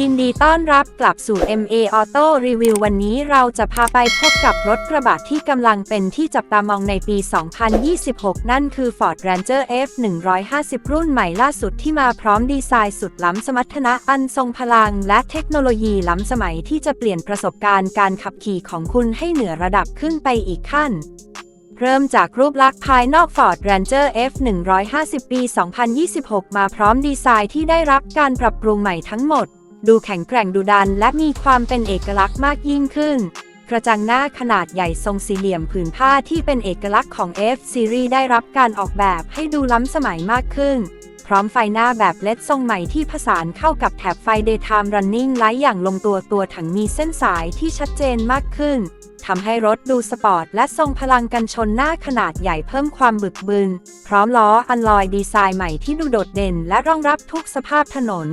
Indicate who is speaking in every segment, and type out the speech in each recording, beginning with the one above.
Speaker 1: ยินดีต้อนรับกลับสู่ MA Auto Review วันนี้เราจะพาไปพบกับรถกระบะที่กำลังเป็นที่จับตามองในปี 2026 นั่นคือ Ford Ranger F 150 รุ่นใหม่ล่าสุดที่มาพร้อมดีไซน์สุดล้ำสมรรถนะอันทรงพลัง และเทคโนโลยีล้ำสมัยที่จะเปลี่ยนประสบการณ์การขับขี่ของคุณให้เหนือระดับขึ้นไปอีกขั้นเริ่มจากรูปลักษณ์ภายนอก Ford Ranger F 150 ปี 2026 มาพร้อมดีไซน์ที่ได้รับการปรับปรุงใหม่ทั้งหมด ดูแข็งแกร่งดุดันและมีความเป็นเอกลักษณ์มากยิ่งขึ้น กระจังหน้าขนาดใหญ่ทรงสี่เหลี่ยมผืนผ้าที่เป็นเอกลักษณ์ของ F Series ได้รับการออกแบบให้ดูล้ำสมัยมากขึ้น พร้อมไฟหน้าแบบเลดทรงใหม่ที่ผสานเข้ากับแถบไฟ Daytime Running l i g h อย่างลงตัวตัวถังมีเส้นสายที่ชัดเจนมากขึ้นทำให้รถดูสปอร์ตและทรงพลังกันชนหน้าขนาดใหญ่เพิ่มความบึกบึน พร้อมล้ออันลอยดีไซน์ใหม่ที่ดูโดดเด่นและรองรับทุกสภาพถนน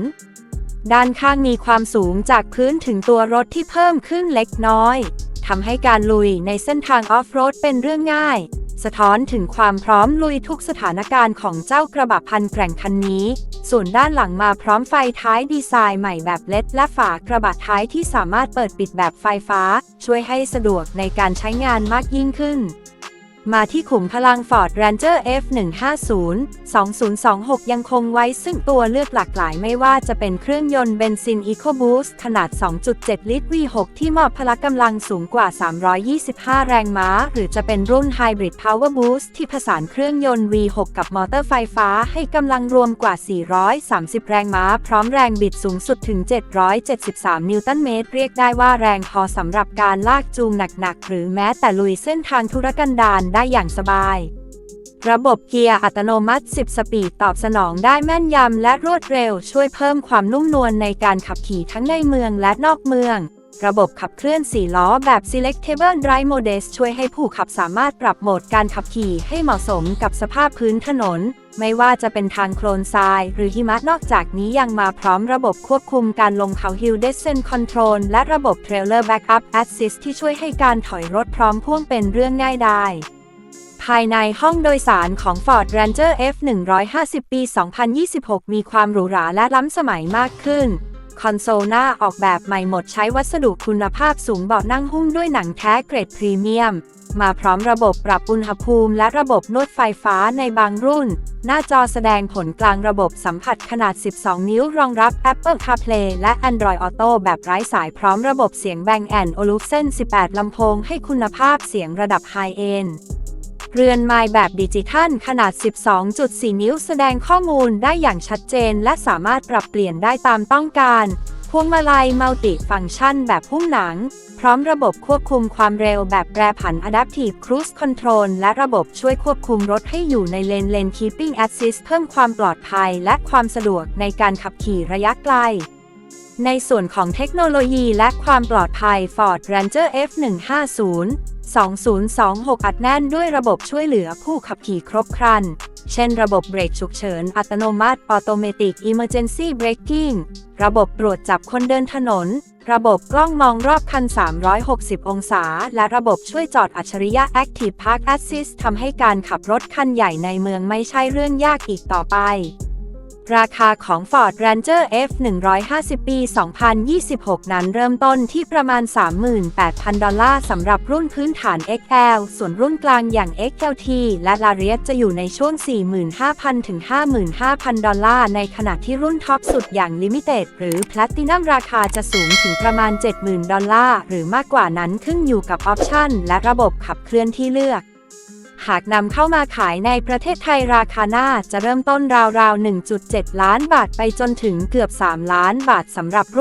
Speaker 1: ด้านข้างมีความสูงจากพื้นถึงตัวรถที่เพิ่มขึ้นเล็กน้อยทำให้การลุยในเส้นทางออฟโรดเป็นเรื่องง่าย สะท้อนถึงความพร้อมลุยทุกสถานการณ์ของเจ้ากระบะพันแกร่งคันนี้ ส่วนด้านหลังมาพร้อมไฟท้ายดีไซน์ใหม่แบบเล็ดและฝากระบะท้ายที่สามารถเปิดปิดแบบไฟฟ้า ช่วยให้สะดวกในการใช้งานมากยิ่งขึ้น มาที่ขุมพลัง Ford Ranger F150 2026 ยังคงไว้ซึ่งตัวเลือกหลากหลายไม่ว่าจะเป็นเครื่องยนต์เบนซิน EcoBoost ขนาด 2.7 ลิตร V6 ที่มอบพละกำลังสูงกว่า 325 แรงม้า หรือจะเป็นรุ่น Hybrid Power Boost ที่ผสานเครื่องยนต์ V6 กับมอเตอร์ไฟฟ้าให้กำลังรวมกว่า 430 แรงม้า พร้อมแรงบิดสูงสุดถึง 773 นิวตันเมตร เรียกได้ว่าแรงพอสำหรับการลากจูงหนักๆ หรือแม้แต่ลุยเส้นทางธุรกันดารได้อย่างสบาย ระบบเกียร์อัตโนมัติ 10 สปีดตอบสนองได้แม่นยำและรวดเร็ว ช่วยเพิ่มความนุ่มนวลในการขับขี่ทั้งในเมืองและนอกเมือง ระบบขับเคลื่อน 4 ล้อแบบ Selectable Drive Mode ช่วยให้ผู้ขับสามารถปรับโหมดการขับขี่ให้เหมาะสมกับสภาพพื้นถนน ไม่ว่าจะเป็นทางโคลนทราย หรือหิมะนอกจากนี้ยังมาพร้อมระบบควบคุมการลงเขา Hill Descent Control และระบบ Trailer Backup Assist ที่ช่วยให้การถอยรถพร้อมพ่วงเป็นเรื่องง่ายได้ ภายในห้องโดยสารของ Ford Ranger F 150 ปี 2026 มีความหรูหราและล้ำสมัยมากขึ้น คอนโซลหน้าออกแบบใหม่หมดใช้วัสดุคุณภาพสูงเบาะนั่งหุ้มด้วยหนังแท้เกรดพรีเมียม มาพร้อมระบบปรับอุณหภูมิและระบบนวดไฟฟ้าในบางรุ่น หน้าจอแสดงผลกลางระบบสัมผัสขนาด 12 นิ้วรองรับ Apple CarPlay และ Android Auto แบบไร้สายพร้อมระบบเสียง Bang Olufsen 18 ลำโพงให้คุณภาพเสียงระดับ High End เรือนไม้แบบดิจิทัลขนาด 12.4 นิ้วแสดงข้อมูลได้อย่างชัดเจน และสามารถปรับเปลี่ยนได้ตามต้องการพวงมาลัยมัลติฟังก์ชันแบบหุ้มหนัง พร้อมระบบควบคุมความเร็วแบบแปรผัน Adaptive Cruise Control และระบบช่วยควบคุมรถให้อยู่ในเลนเลน Keeping Assist เพิ่มความปลอดภัยและความสะดวกในการขับขี่ระยะไกล ในส่วนของเทคโนโลยีและความปลอดภัย Ford Ranger F150 2026 อัดแน่นด้วยระบบช่วยเหลือผู้ขับขี่ครบครัน เช่นระบบเบรกฉุกเฉิน อัตโนมัติ Automatic Emergency Braking ระบบตรวจจับคนเดินถนน ระบบกล้องมองรอบคัน 360 องศา และระบบช่วยจอดอัจฉริยะ Active Park Assist ทำให้การขับรถคันใหญ่ในเมืองไม่ใช่เรื่องยากอีกต่อไป ราคาของ Ford Ranger F 150 ปี 2026 นั้นเริ่มต้นที่ประมาณ 38,000 ดอลลาร์สำหรับรุ่นพื้นฐาน XL ส่วนรุ่นกลางอย่าง XLT และ Lariat จะอยู่ในช่วง 45,000 ถึง 55,000 ดอลลาร์ ในขณะที่รุ่นท็อปสุดอย่าง Limited หรือ Platinum ราคาจะสูงถึงประมาณ 70,000 ดอลลาร์ หรือมากกว่านั้นขึ้นอยู่กับออปชั่นและระบบขับเคลื่อนที่เลือก หากนำเข้ามาขายในประเทศไทยราคาหน้าจะเริ่มต้นราวๆ 1.7 ล้านบาทไปจนถึงเกือบ 3 ล้านบาทสำหรับรุ่น